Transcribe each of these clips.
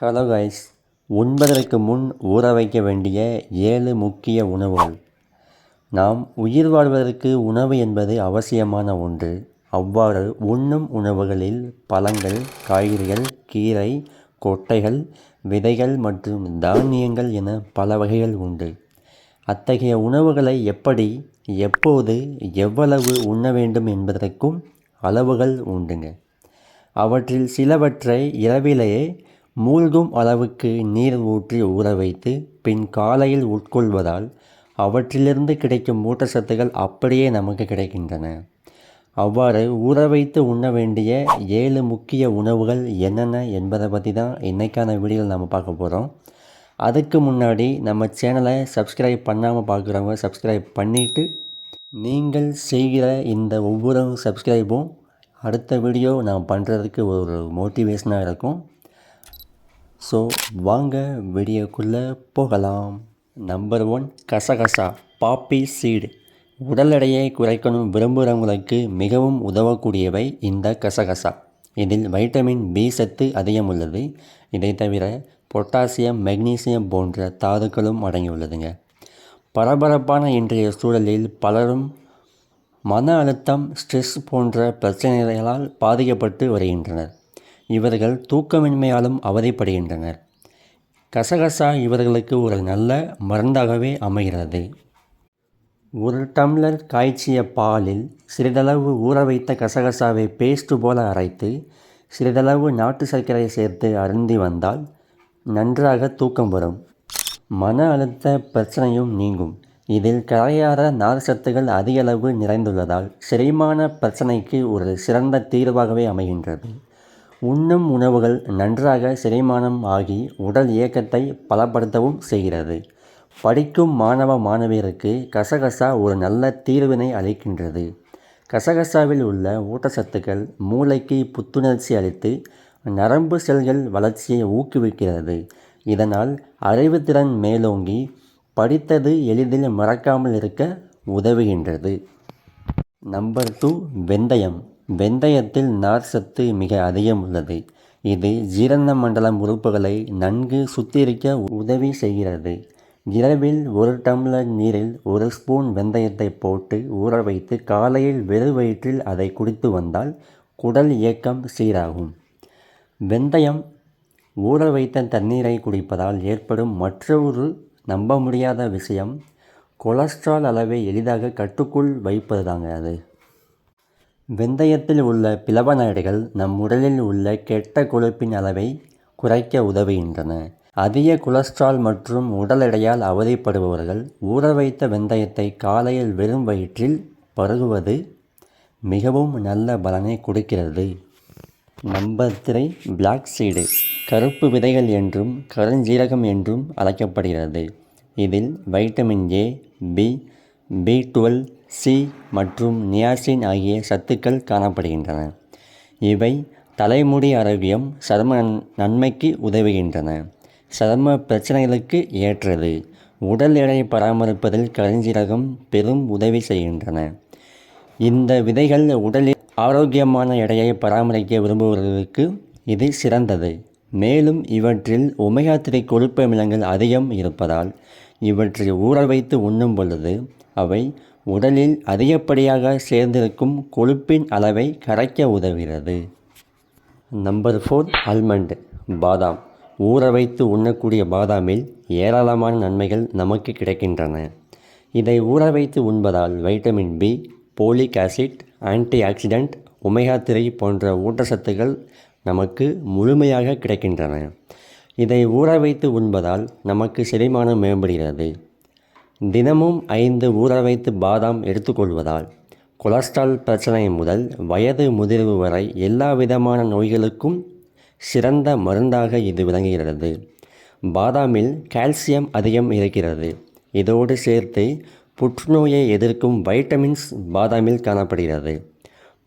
Hello guys உண்பதற்கு முன் ஊற வைக்க வேண்டிய ஏழு முக்கிய உணவுகள். நாம் உயிர் வாழ்வதற்கு உணவு என்பது அவசியமான ஒன்று. அவ்வாறு உண்ணும் உணவுகளில் பழங்கள் காய்கறிகள் கீரை கொட்டைகள் விதைகள் மற்றும் தானியங்கள் என பல வகைகள் உண்டு. அத்தகைய உணவுகளை எப்படி எப்போது எவ்வளவு உண்ண வேண்டும் என்பதற்கும் அளவுகள் உண்டுங்க. அவற்றில் சிலவற்றை இரவிலேயே மூழ்கும் அளவுக்கு நீர் ஊற்றி ஊற வைத்து பின் காலையில் உட்கொள்வதால் அவற்றிலிருந்து கிடைக்கும் ஊட்டச்சத்துக்கள் அப்படியே நமக்கு கிடைக்கின்றன. அவ்வாறு ஊற வைத்து உண்ண வேண்டிய ஏழு முக்கிய உணவுகள் என்னென்ன என்பதை பற்றி தான் இன்றைக்கான வீடியோவில் நம்ம பார்க்க போகிறோம் அதுக்கு முன்னாடி நம்ம சேனலை சப்ஸ்கிரைப் பண்ணாமல் பார்க்குறவங்க சப்ஸ்கிரைப் பண்ணிவிட்டு நீங்கள் செய்கிற இந்த ஒவ்வொரு சப்ஸ்கிரைபும் அடுத்த வீடியோ நான் பண்ணுறதுக்கு ஒரு மோட்டிவேஷனாக இருக்கும். ஸோ வாங்க வீடியோக்குள்ளே போகலாம். நம்பர் ஒன் கசகசா பாப்பி சீடு உடல் எடையை குறைக்கணும் விரும்புகிறவங்களுக்கு மிகவும் உதவக்கூடியவை இந்த கசகசா. இதில் வைட்டமின் பி சத்து அதிகம் உள்ளது. இதை தவிர பொட்டாசியம் மெக்னீசியம் போன்ற தாதுக்களும் அடங்கியுள்ளதுங்க. பரபரப்பான இன்றைய சூழலில் பலரும் மன அழுத்தம் ஸ்ட்ரெஸ் போன்ற பிரச்சனைகளால் பாதிக்கப்பட்டு வருகின்றனர். இவர்கள் தூக்கமின்மையாலும் அவதிப்படுகின்றனர். கசகசா இவர்களுக்கு ஒரு நல்ல மருந்தாகவே அமைகிறது. ஒரு டம்ளர் காய்ச்சிய பாலில் சிறிதளவு ஊற வைத்த கசகசாவை பேஸ்ட் போல அரைத்து சிறிதளவு நாட்டு சர்க்கரை சேர்த்து அருந்தி வந்தால் நன்றாக தூக்கம் வரும். மன அழுத்த பிரச்சனையும் நீங்கும். இதில் கரையாற நார் சத்துகள் அதிகளவு நிறைந்துள்ளதால் செரிமான பிரச்சனைக்கு ஒரு சிறந்த தீர்வாகவே அமைகின்றது. உண்ணும் உணவுகள் நன்றாக செரிமானம் ஆகி உடல் இயக்கத்தை பலப்படுத்தவும் செய்கிறது. படிக்கும் மாணவ மாணவியருக்கு கசகசா ஒரு நல்ல தீர்வினை அளிக்கின்றது. கசகசாவில் உள்ள ஊட்டச்சத்துக்கள் மூளைக்கு புத்துணர்ச்சி அளித்து நரம்பு செல்கள் வளர்ச்சியை ஊக்குவிக்கிறது. இதனால் அறிவுத்திறன் மேலோங்கி படித்தது எளிதில் மறக்காமல் இருக்க உதவுகின்றது. நம்பர் டூ வெந்தயம். வெந்தயத்தில் நார் சத்து மிக அதிகம் உள்ளது. இது ஜீரண மண்டலம் உறுப்புகளை நன்கு சுத்திகரிக்க உதவி செய்கிறது. இரவில் ஒரு டம்ளர் நீரில் ஒரு ஸ்பூன் வெந்தயத்தை போட்டு ஊற வைத்து காலையில் வெறு வயிற்றில் அதை குடித்து வந்தால் குடல் இயக்கம் சீராகும். வெந்தயம் ஊற வைத்த தண்ணீரை குடிப்பதால் ஏற்படும் மற்றொரு நம்ப முடியாத விஷயம் கொலஸ்ட்ரால் அளவை எளிதாக கட்டுக்குள் வைப்பது தாங்க அது. வெந்தயத்தில் உள்ள பிளவனாய்டுகள் நம் உடலில் உள்ள கெட்ட கொழுப்பின் அளவை குறைக்க உதவுகின்றன. அதிக கொலஸ்ட்ரால் மற்றும் உடல் எடையால் அவதிப்படுபவர்கள் ஊற வைத்த வெந்தயத்தை காலையில் வெறும் வயிற்றில் பருகுவது மிகவும் நல்ல பலனை கொடுக்கிறது. நம்பர் த்ரீ பிளாக் சீடு கருப்பு விதைகள் என்றும் கருஞ்சீரகம் என்றும் அழைக்கப்படுகிறது. இதில் vitamin A B B twelve C மற்றும் நியாசின் ஆகிய சத்துக்கள் காணப்படுகின்றன. இவை தலைமுடி ஆரோக்கியம் சரும நன்மைக்கு உதவுகின்றன. சரும பிரச்சனைகளுக்கு ஏற்றது. உடல் எடை பராமரிப்பதில் கருஞ்சீரகம் பெரும் உதவி செய்கின்றன. இந்த விதைகள் உடலில் ஆரோக்கியமான எடையை பராமரிக்க விரும்புபவர்களுக்கு இது சிறந்தது. மேலும் இவற்றில் ஒமேகா த்ரீ கொழுப்பமிலங்கள் அதிகம் இருப்பதால் இவற்றை ஊற வைத்து உண்ணும் பொழுது அவை உடலில் அதிகப்படியாக சேர்ந்திருக்கும் கொழுப்பின் அளவை கரைக்க உதவுகிறது. நம்பர் ஃபோர் ஆல்மண்ட் பாதாம். ஊற வைத்து உண்ணக்கூடிய பாதாமில் ஏராளமான நன்மைகள் நமக்கு கிடைக்கின்றன. இதை ஊற வைத்து உண்பதால் vitamin B folic acid antioxidant omega three போன்ற ஊட்டச்சத்துக்கள் நமக்கு முழுமையாக கிடைக்கின்றன. இதை ஊற வைத்து உண்பதால் நமக்கு செரிமானம் மேம்படுகிறது. தினமும் ஐந்து ஊற வைத்து பாதாம் எடுத்துக்கொள்வதால் கொலஸ்ட்ரால் பிரச்சனை முதல் வயது முதிர்வு வரை எல்லா விதமான நோய்களுக்கும் சிறந்த மருந்தாக இது விளங்குகிறது. பாதாமில் கால்சியம் அதிகம் இருக்கிறது. இதோடு சேர்த்து புற்றுநோயை எதிர்க்கும் வைட்டமின்ஸ் பாதாமில் காணப்படுகிறது.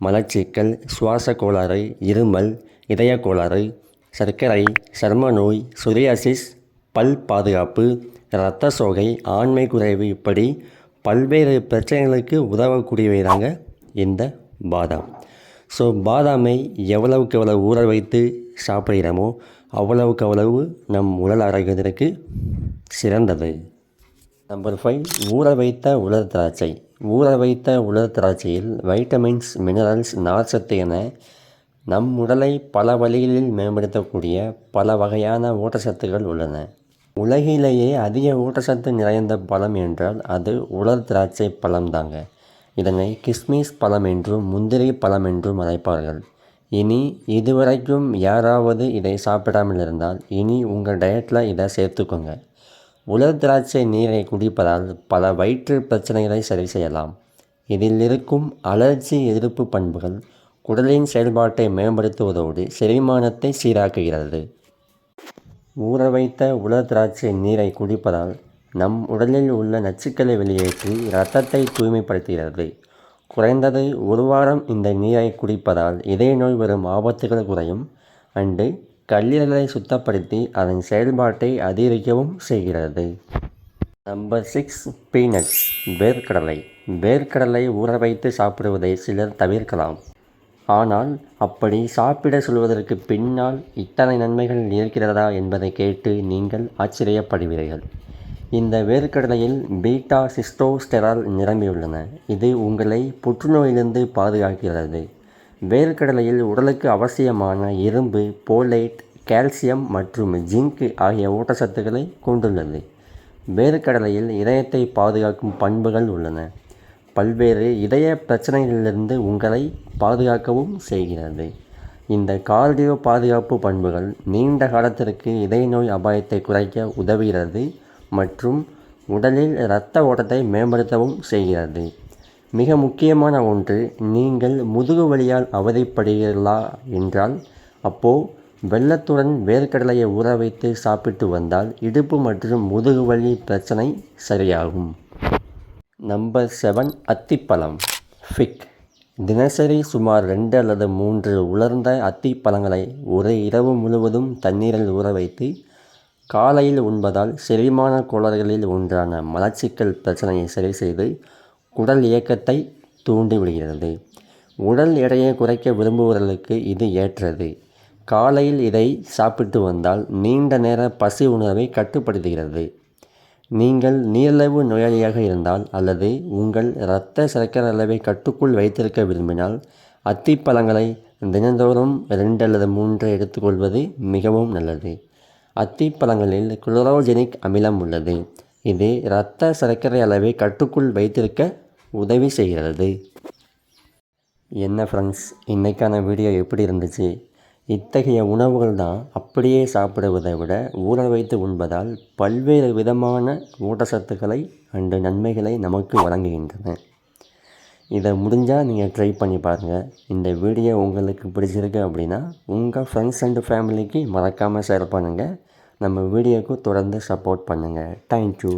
மலச்சிக்கல் சுவாச கோளாறு இருமல் இதய கோளாறு சர்க்கரை சர்ம நோய் சொரியாசிஸ் பல் பாதுகாப்பு இரத்த சோகை ஆண்மை குறைவு இப்படி பல்வேறு பிரச்சனைகளுக்கு உதவக்கூடியவை தாங்க இந்த பாதாம். ஸோ பாதாமை எவ்வளவுக்கு எவ்வளவு ஊற வைத்து சாப்பிடுகிறோமோ அவ்வளவுக்கு அவ்வளவு நம் உடல் ஆரோக்கியத்திற்கு சிறந்தது. நம்பர் ஃபைவ் ஊற வைத்த உலர் திராட்சை. ஊற வைத்த உலர் திராட்சையில் வைட்டமின்ஸ் மினரல்ஸ் நார்ச்சத்து என நம் உடலை பல வழிகளில் மேம்படுத்தக்கூடிய பல வகையான ஊட்டச்சத்துக்கள் உள்ளன. உலகிலேயே அதிக ஊட்டச்சத்து நிறைந்த பழம் என்றால் அது உலர் திராட்சை பழம் தாங்க. இதனை கிஸ்மிஸ் பழம் என்றும் முந்திரி பழம் என்றும் அழைப்பார்கள். இனி இதுவரைக்கும் யாராவது இதை சாப்பிடாமல் இருந்தால் இனி உங்கள் டயட்டில் இதை சேர்த்துக்கோங்க. உலர் திராட்சை நீரை குடிப்பதால் பல வயிற்று பிரச்சனைகளை சரி செய்யலாம். இதில் இருக்கும் அலர்ஜி எதிர்ப்பு பண்புகள் குடலின் செயல்பாட்டை மேம்படுத்துவதோடு செரிமானத்தை சீராக்குகிறது. ஊற வைத்த உலர் திராட்சை நீரை குடிப்பதால் நம் உடலில் உள்ள நச்சுக்களை வெளியேற்றி இரத்தத்தை தூய்மைப்படுத்துகிறது. குறைந்தது ஒரு வாரம் இந்த நீரை குடிப்பதால் இதய நோய் வரும் ஆபத்துகள் குறையும். அண்டு கல்லீரலை சுத்தப்படுத்தி அதன் செயல்பாட்டை அதிகரிக்கவும் செய்கிறது. நம்பர் சிக்ஸ் பீனட்ஸ் வேர்க்கடலை. வேர்க்கடலை ஊற வைத்து சாப்பிடுவதை சிலர் தவிர்க்கலாம். ஆனால் அப்படி சாப்பிட சொல்வதற்கு பின்னால் இத்தனை நன்மைகள் இருக்கிறதா என்பதை கேட்டு நீங்கள் ஆச்சரியப்படுவீர்கள். இந்த வேர்க்கடலையில் பீட்டா சிஸ்டோஸ்டெரால் நிரம்பியுள்ளன. இது உங்களை புற்றுநோயிலிருந்து பாதுகாக்கிறது. வேர்க்கடலையில் உடலுக்கு அவசியமான இரும்பு போலேட் கால்சியம் மற்றும் ஜிங்க் ஆகிய ஊட்டச்சத்துக்களை கொண்டுள்ளது. வேர்க்கடலையில் இதயத்தை பாதுகாக்கும் பண்புகள் உள்ளன. பல்வேறு இதய பிரச்சனைகளிலிருந்து உங்களை பாதுகாக்கவும் செய்கிறது. இந்த கார்டியோ பாதுகாப்பு பண்புகள் நீண்ட காலத்திற்கு இதய நோய் அபாயத்தை குறைக்க உதவுகிறது மற்றும் உடலில் இரத்த ஓட்டத்தை மேம்படுத்தவும் செய்கிறது. மிக முக்கியமான ஒன்று நீங்கள் முதுகு வலியால் அவதிப்படுகிறீர்களா என்றால் அப்போது வெள்ளத்துடன் வேர்க்கடலையை ஊற வைத்து சாப்பிட்டு வந்தால் இடுப்பு மற்றும் முதுகு வலி பிரச்சனை சரியாகும். நம்பர் செவன் அத்திப்பழம். ஃபிக் தினசரி சுமார் ரெண்டு அல்லது மூன்று உலர்ந்த அத்திப்பழங்களை ஒரு இரவு முழுவதும் தண்ணீரில் ஊற வைத்து காலையில் உண்பதால் செரிமான கோளாறுகளில் ஒன்றான மலச்சிக்கல் பிரச்சனையை சரி செய்து குடல் இயக்கத்தை தூண்டிவிடுகிறது உடல் எடையை குறைக்க விரும்புபவர்களுக்கு இது ஏற்றது. காலையில் இதை சாப்பிட்டு வந்தால் நீண்ட நேர பசி உணர்வை கட்டுப்படுத்துகிறது. நீங்கள் நீரிழிவு நோயாளியாக இருந்தால் அல்லது உங்கள் இரத்த சர்க்கரை அளவை கட்டுக்குள் வைத்திருக்க விரும்பினால் அத்திப்பழங்களை தினந்தோறும் ரெண்டு அல்லது மூன்று எடுத்துக்கொள்வது மிகவும் நல்லது. அத்திப்பழங்களில் குளோரோஜெனிக் அமிலம் உள்ளது. இது இரத்த சர்க்கரை அளவை கட்டுக்குள் வைத்திருக்க உதவி செய்கிறது. என்ன ஃப்ரெண்ட்ஸ் இன்றைக்கான வீடியோ எப்படி இருந்துச்சு? இத்தகைய உணவுகள் தான் அப்படியே சாப்பிடுவதை விட ஊற வைத்து உண்பதால் பல்வேறு விதமான ஊட்டச்சத்துக்களை அண்டு நன்மைகளை நமக்கு வழங்குகின்றன. இதை முடிஞ்சால் நீங்கள் ட்ரை பண்ணி பாருங்கள் இந்த வீடியோ உங்களுக்கு பிடிச்சிருக்கு அப்படின்னா உங்கள் ஃப்ரெண்ட்ஸ் அண்டு ஃபேமிலிக்கு மறக்காமல் ஷேர் பண்ணுங்கள் நம்ம வீடியோவுக்கு தொடர்ந்து சப்போர்ட் பண்ணுங்கள் தேங்க்யூ